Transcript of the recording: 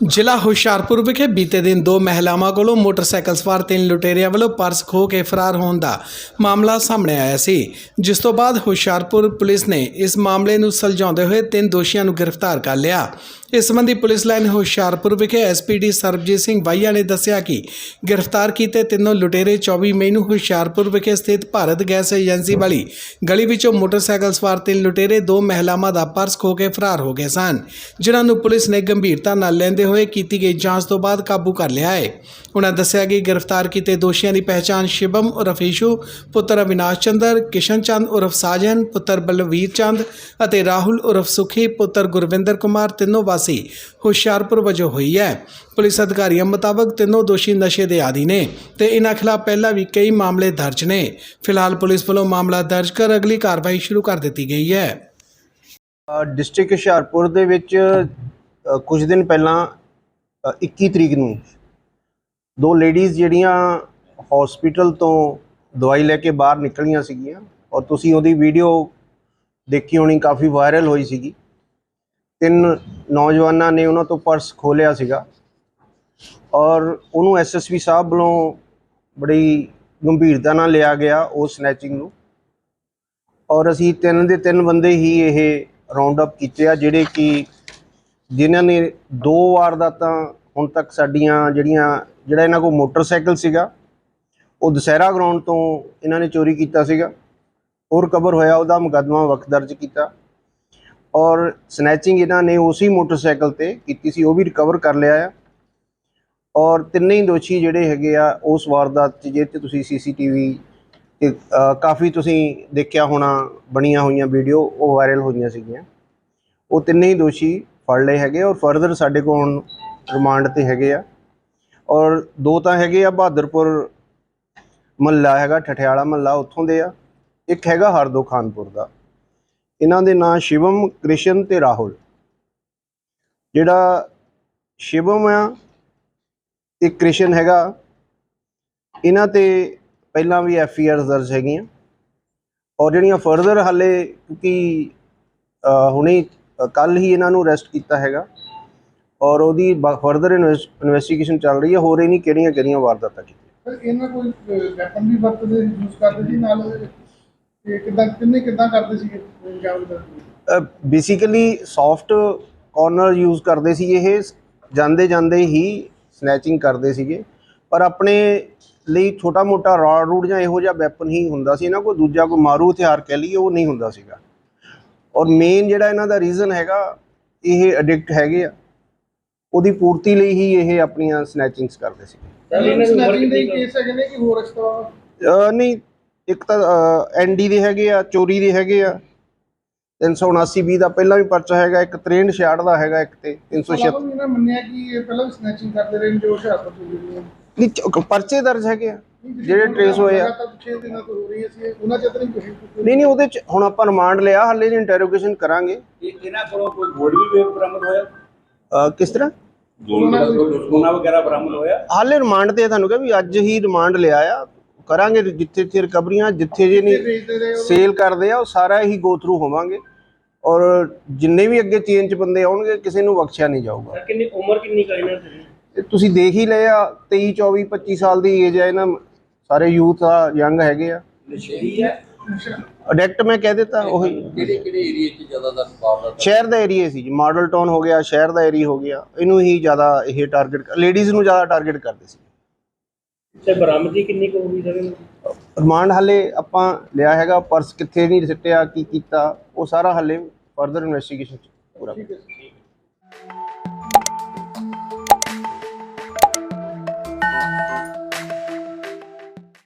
ਜ਼ਿਲ੍ਹਾ ਹੁਸ਼ਿਆਰਪੁਰ ਵਿਖੇ ਬੀਤੇ ਦਿਨ ਦੋ ਮਹਿਲਾਵਾਂ ਕੋਲੋਂ ਮੋਟਰਸਾਈਕਲ ਸਵਾਰ ਤਿੰਨ ਲੁਟੇਰਿਆਂ ਵੱਲੋਂ ਪਰਸ ਖੋਹ ਕੇ ਫਰਾਰ ਹੋਣ ਦਾ ਮਾਮਲਾ ਸਾਹਮਣੇ ਆਇਆ ਸੀ, ਜਿਸ ਤੋਂ ਬਾਅਦ ਹੁਸ਼ਿਆਰਪੁਰ ਪੁਲਿਸ ਨੇ ਇਸ ਮਾਮਲੇ ਨੂੰ ਸੁਲਝਾਉਂਦੇ ਹੋਏ ਤਿੰਨ ਦੋਸ਼ੀਆਂ ਨੂੰ ਗ੍ਰਿਫਤਾਰ ਕਰ ਲਿਆ। ਇਸ ਸੰਬੰਧੀ ਪੁਲਿਸ ਲਾਈਨ ਹੁਸ਼ਿਆਰਪੁਰ ਵਿਖੇ ਐਸਪੀਡੀ ਸਰਬਜੀਤ ਸਿੰਘ ਵਾਈਆ ਨੇ ਦੱਸਿਆ ਕਿ ਗ੍ਰਿਫਤਾਰ ਕੀਤੇ ਤਿੰਨੋਂ ਲੁਟੇਰੇ 24 ਮਈ ਨੂੰ ਹੁਸ਼ਿਆਰਪੁਰ ਵਿਖੇ ਸਥਿਤ ਭਾਰਤ ਗੈਸ ਏਜੰਸੀ ਵਾਲੀ ਗਲੀ ਵਿੱਚੋਂ ਮੋਟਰਸਾਈਕਲ ਸਵਾਰ ਤਿੰਨ ਲੁਟੇਰੇ ਦੋ ਮਹਿਲਾਵਾਂ ਦਾ ਪਰਸ ਖੋਹ ਕੇ ਫਰਾਰ ਹੋ ਗਏ ਸਨ, ਜਿਨ੍ਹਾਂ ਨੂੰ ਪੁਲਿਸ ਨੇ ਗੰਭੀਰਤਾ ਨਾਲ ਲੈਂਦੇ ਹੋਏ ਕੀਤੀ ਗਈ ਜਾਂਚ ਤੋਂ ਬਾਅਦ ਕਾਬੂ ਕਰ ਲਿਆ ਹੈ। ਉਹਨਾਂ ਦੱਸਿਆ ਕਿ ਗ੍ਰਿਫਤਾਰ ਕੀਤੇ ਦੋਸ਼ੀਆਂ ਦੀ ਪਹਿਚਾਣ ਸ਼ਿਵਮ ਉਰਫ ਈਸ਼ੂ ਪੁੱਤਰ ਅਵਿਨਾਸ਼ ਚੰਦਰ, ਕਿਸ਼ਨ ਚੰਦ ਉਰਫ ਸਾਜਨ, ਪੁੱਤਰ ਬਲਵੀਰ ਚੰਦ ਅਤੇ ਰਾਹੁਲ ਉਰਫ ਸੁਖੀ, ਪੁੱਤਰ ਗੁਰਵਿੰਦਰ ਕੁਮਾਰ ਤਿੰਨੋਂ ਵਾਸੀ ਹੁਸ਼ਿਆਰਪੁਰ ਵਜੋਂ ਹੋਈ ਹੈ। ਪੁਲਿਸ ਅਧਿਕਾਰੀਆਂ ਮੁਤਾਬਕ ਤਿੰਨੋਂ ਦੋਸ਼ੀ ਨਸ਼ੇ ਦੇ ਆਦੀ ਨੇ ਤੇ ਇਹਨਾਂ ਖਿਲਾਫ ਪਹਿਲਾਂ ਵੀ ਕਈ ਮਾਮਲੇ ਦਰਜ ਨੇ। ਫਿਲਹਾਲ ਪੁਲਿਸ ਵੱਲੋਂ ਮਾਮਲਾ ਦਰਜ ਕਰ ਅਗਲੀ ਕਾਰਵਾਈ ਸ਼ੁਰੂ ਕਰ ਦਿੱਤੀ ਗਈ ਹੈ। ਡਿਸਟ੍ਰਿਕਟ ਹੁਸ਼ਿਆਰਪੁਰ ਦੇ ਵਿੱਚ ਕੁਝ ਦਿਨ ਪਹਿਲਾਂ 21 ਤਰੀਕ ਨੂੰ। ਦੋ ਲੇਡੀਜ਼ ਜਿਹੜੀਆਂ ਹਸਪੀਟਲ ਤੋਂ ਦਵਾਈ ਲੈ ਕੇ ਬਾਹਰ ਨਿਕਲੀਆਂ ਸੀਗੀਆਂ ਔਰ ਤੁਸੀਂ ਉਹਦੀ ਵੀਡੀਓ ਦੇਖੀ ਹੋਣੀ, ਕਾਫੀ ਵਾਇਰਲ ਹੋਈ ਸੀਗੀ। ਤਿੰਨ ਨੌਜਵਾਨਾਂ ਨੇ ਉਹਨਾਂ ਤੋਂ ਪਰਸ ਖੋਲਿਆ ਸੀਗਾ ਔਰ ਉਹਨੂੰ ਐਸਐਸਪੀ ਸਾਹਿਬ ਵੱਲੋਂ ਬੜੀ ਗੰਭੀਰਤਾ ਨਾਲ ਲਿਆ ਗਿਆ ਉਹ ਸਨੈਚਿੰਗ ਨੂੰ। ਔਰ ਅਸੀਂ ਤਿੰਨ ਦੇ ਤਿੰਨ ਬੰਦੇ ਹੀ ਇਹ ਰਾਉਂਡ ਅਪ ਕੀਤੇ ਆ, ਜਿਹੜੇ ਕਿ ਜਿਨ੍ਹਾਂ ਨੇ ਦੋ ਵਾਰ ਦਾ ਤਾਂ ਹੁਣ ਤੱਕ ਸਾਡੀਆਂ ਜਿਹੜੀਆਂ ਜਿਹੜਾ ਇਹਨਾਂ ਕੋਲ ਮੋਟਰਸਾਈਕਲ ਸੀਗਾ ਉਹ ਦੁਸਹਿਰਾ ਗਰਾਊਂਡ ਤੋਂ ਇਹਨਾਂ ਨੇ ਚੋਰੀ ਕੀਤਾ ਸੀਗਾ। ਉਹ ਰਿਕਵਰ ਹੋਇਆ ਉਹਦਾ ਮੁਕੱਦਮਾ ਵਕਤ ਦਰਜ ਕੀਤਾ। ਔਰ ਸਨੈਚਿੰਗ ਇਹਨਾਂ ਨੇ ਉਸੇ ਮੋਟਰਸਾਈਕਲ ਤੇ ਕੀਤੀ ਸੀ ਉਹ ਵੀ ਰਿਕਵਰ ਕਰ ਲਿਆ ਆ। ਔਰ ਤਿੰਨੇ ਹੀ ਦੋਸ਼ੀ ਜਿਹੜੇ ਹੈਗੇ ਆ ਉਸ ਵਾਰਦਾਤ 'ਚ ਜੇ 'ਤੇ ਤੁਸੀਂ ਸੀਸੀਟੀਵੀ ਤੇ ਅ, ਕਾਫੀ ਤੁਸੀਂ ਦੇਖਿਆ ਹੋਣਾ ਬਣੀਆਂ ਹੋਈਆਂ ਵੀਡੀਓ ਉਹ ਵਾਇਰਲ ਹੋਈਆਂ ਸੀਗੀਆਂ। ਉਹ ਤਿੰਨੇ ਹੀ ਦੋਸ਼ੀ ਫੜ ਲਏ ਹੈਗੇ ਔਰ ਫਰਦਰ ਸਾਡੇ ਕੋਲ ਹੁਣ ਰਿਮਾਂਡ ਤੇ ਹੈਗੇ ਆ। ਔਰ ਦੋ ਤਾਂ ਹੈਗੇ ਆ ਬਹਾਦਰਪੁਰ ਮਹੱਲਾ ਹੈਗਾ, ਠਠਿਆਲਾ ਮਹੱਲਾ ਉੱਥੋਂ ਦੇ ਆ। ਇੱਕ ਹੈਗਾ ਹਰਦੋ ਖਾਨਪੁਰ ਦਾ। ਇਹਨਾਂ ਦੇ ਨਾਂ ਸ਼ਿਵਮ, ਕ੍ਰਿਸ਼ਨ ਤੇ ਰਾਹੁਲ। ਜਿਹੜਾ ਸ਼ਿਵਮ ਆ ਤੇ ਕ੍ਰਿਸ਼ਨ ਹੈਗਾ। ਇਹਨਾਂ ਤੇ ਪਹਿਲਾਂ ਵੀ ਐਫ ਆਈ ਆਰ ਦਰਜ ਹੈਗੀਆਂ। ਔਰ ਜਿਹੜੀਆਂ ਫਰਦਰ ਹਾਲੇ ਕਿਉਂਕਿ ਹੁਣੇ ਕੱਲ ਹੀ ਇਹਨਾਂ ਨੂੰ ਅਰੈਸਟ ਕੀਤਾ ਹੈਗਾ ਔਰ ਉਹਦੀ ਫਰਦਰ ਇਨਵੈਸਟੀਗੇਸ਼ਨ ਚੱਲ ਰਹੀ ਹੈ ਹੋਰ ਇਹ ਨਹੀਂ ਕਿਹੜੀਆਂ ਕਿਹੜੀਆਂ ਵਾਰਦਾਤਾਂ ਕੀਤੀਆਂ। ਇਹਨਾਂ ਕੋਈ ਵੈਪਨ ਵੀ ਵਰਤਦੇ ਯੂਜ਼ ਕਰਦੇ ਸੀ ਨਾਲ ਕਿਦਾਂ ਕਿੰਨੇ ਕਿਦਾਂ ਕਰਦੇ ਦਾ ਬੇਸਿਕਲੀ ਸੌਫਟ ਕਾਰਨਰ ਯੂਜ਼ ਕਰਦੇ ਸੀ ਇਹ ਜਾਂਦੇ ਜਾਂਦੇ ਹੀ ਸਨੈਚਿੰਗ ਕਰਦੇ ਸੀਗੇ। ਪਰ ਆਪਣੇ ਲਈ ਛੋਟਾ ਮੋਟਾ ਰਾਡ ਰੂਡ ਜਾਂ ਇਹੋ ਜਿਹਾ ਵੈਪਨ ਹੀ ਹੁੰਦਾ ਸੀ ਇਹਨਾਂ ਕੋਲ ਦੂਜਾ ਕੋਈ ਮਾਰੂ ਹਥਿਆਰ ਕਹਿ ਲਈਏ ਉਹ ਨਹੀਂ ਹੁੰਦਾ ਸੀਗਾ। ਔਰ ਮੇਨ ਜਿਹੜਾ ਇਹਨਾਂ ਦਾ ਰੀਜ਼ਨ ਹੈਗਾ ਇਹ ਐਡਿਕਟ ਹੈਗੇ ਆ। ਉਹਦੀ ਪੂਰਤੀ ਲਈ ਹੀ ਇਹ ਆਪਣੀਆਂ ਸਨੈਚਿੰਗਸ ਕਰਦੇ ਸੀ ਨਹੀਂ ਇੱਕ ਤਾਂ ਐਨਡੀ ਦੇ ਹੈਗੇ ਆ ਚੋਰੀ ਦੇ ਹੈਗੇ ਆ। 379 ਬੀ ਦਾ ਪਹਿਲਾਂ ਵੀ ਪਰਚਾ ਹੈਗਾ ਇੱਕ 63 66 ਦਾ ਹੈਗਾ ਇੱਕ ਤੇ 376 ਇਲਾਵਾ ਵੀ ਇਹਨਾਂ ਮੰਨਿਆ ਕਿ ਇਹ ਪਹਿਲਾਂ ਵੀ ਸਨੈਚਿੰਗ ਕਰਦੇ ਰਹੇ ਨੇ ਜੋ ਹੁਸ਼ਿਆਰਪੁਰ ਤੋਂ ਨਹੀਂ ਪਰਚੇ ਦਰਜ ਹੈਗੇ ਆ। ਜਿਹੜੇ ਟ੍ਰੇਸ ਹੋਏ ਆ। ਤਾਂ 6 ਦਿਨਾਂ ਤੋਂ ਹੋ ਰਹੀ ਸੀ ਉਹਨਾਂ ਚ ਤਾਂ ਨਹੀਂ ਕੁਝ ਨਹੀਂ ਨਹੀਂ ਉਹਦੇ ਚ ਹੁਣ ਆਪਾਂ ਰਿਮਾਂਡ ਲਿਆ ਹਾਲੇ ਦੀ ਇੰਟਰੋਗੇਸ਼ਨ ਕਰਾਂਗੇ। ਇਹ ਇਹਨਾਂ ਕੋਲੋਂ ਕੋਈ ਗੋਲਡ ਵੀ ਵੇ- ਬਰਾਮਦ ਹੋਇਆ? ਅਹ ਕਿਸ ਤਰ੍ਹਾਂ? ਗੋਲਡ ਦਾ ਕੋਈ ਸੋਨਾ ਵਗੈਰਾ ਬਰਾਮਦ ਹੋਇਆ? ਹਾਲੇ ਰਿਮਾਂਡ ਤੇ ਤੁਹਾਨੂੰ ਕਿਹਾ ਵੀ ਅੱਜ ਹੀ ਰਿਮਾਂਡ ਲਿਆ ਆ। ਕਰਾਂਗੇ ਜਿੱਥੇ ਜਿੱਥੇ ਰਿਕਵਰੀਆਂ ਜਿੱਥੇ ਜੇ ਨਹੀਂ ਸੇਲ ਕਰਦੇ ਆ ਉਹ ਸਾਰਾ ਹੀ ਗੋ ਥਰੂ ਹੋਵਾਂਗੇ। ਔਰ ਜਿੰਨੇ ਵੀ ਅੱਗੇ ਚੇਨ ਚ ਬੰਦੇ ਆਉਣਗੇ ਕਿਸੇ ਨੂੰ ਬਖਸ਼ਿਆ ਨਹੀਂ ਜਾਊਗਾ। ਕਿੰਨੀ ਉਮਰ ਕਿੰਨੀ ਕੁ ਹੈ ਇਹਨਾਂ ਦੀ? ਇਹ ਤੁਸੀਂ ਦੇਖ ਹੀ ਲਏ ਆ 23 24 25 ਸਾਲ ਦੀ ਏਜ ਹੈ ਇਹਨਾਂ ਸਾਰੇ ਯੂਥ ਆ ਯੰਗ ਹੈਗੇ ਆ। ਨਸ਼ੇੜੀ ਹੈ ਅਡੈਕਟ ਮੈਂ ਕਹਿ ਦਿੱਤਾ ਉਹੀ। ਕਿਹੜੇ ਕਿਹੜੇ ਏਰੀਆ 'ਚ ਜ਼ਿਆਦਾਤਰ ਵਾਰਦਾਤ ਸ਼ਹਿਰ ਦਾ ਏਰੀਆ ਸੀ ਜੀ ਮਾਡਲ ਟਾਊਨ ਹੋ ਗਿਆ ਸ਼ਹਿਰ ਦਾ ਏਰੀਆ ਹੋ ਗਿਆ ਇਹਨੂੰ ਹੀ ਜ਼ਿਆਦਾ ਇਹ ਟਾਰਗੇਟ ਲੇਡੀਜ਼ ਨੂੰ ਜ਼ਿਆਦਾ ਟਾਰਗੇਟ ਕਰਦੇ ਸੀ। ਤੇ ਬਰਾਮਦੀ ਕਿੰਨੀ ਕੁ ਹੋਈ ਸਰ? ਦੀ? ਰਿਮਾਂਡ ਹਲੇ ਆਪਾਂ ਲਿਆ ਹੈਗਾ ਪਰਸ ਕਿੱਥੇ ਨਹੀਂ ਸਿੱਟਿਆ ਕੀ ਕੀਤਾ ਉਹ ਸਾਰਾ ਹਲੇ ਫਰਦਰ ਇਨਵੈਸਟੀਗੇਸ਼ਨ ਚ ਪੂਰਾ। ਠੀਕ ਹੈ।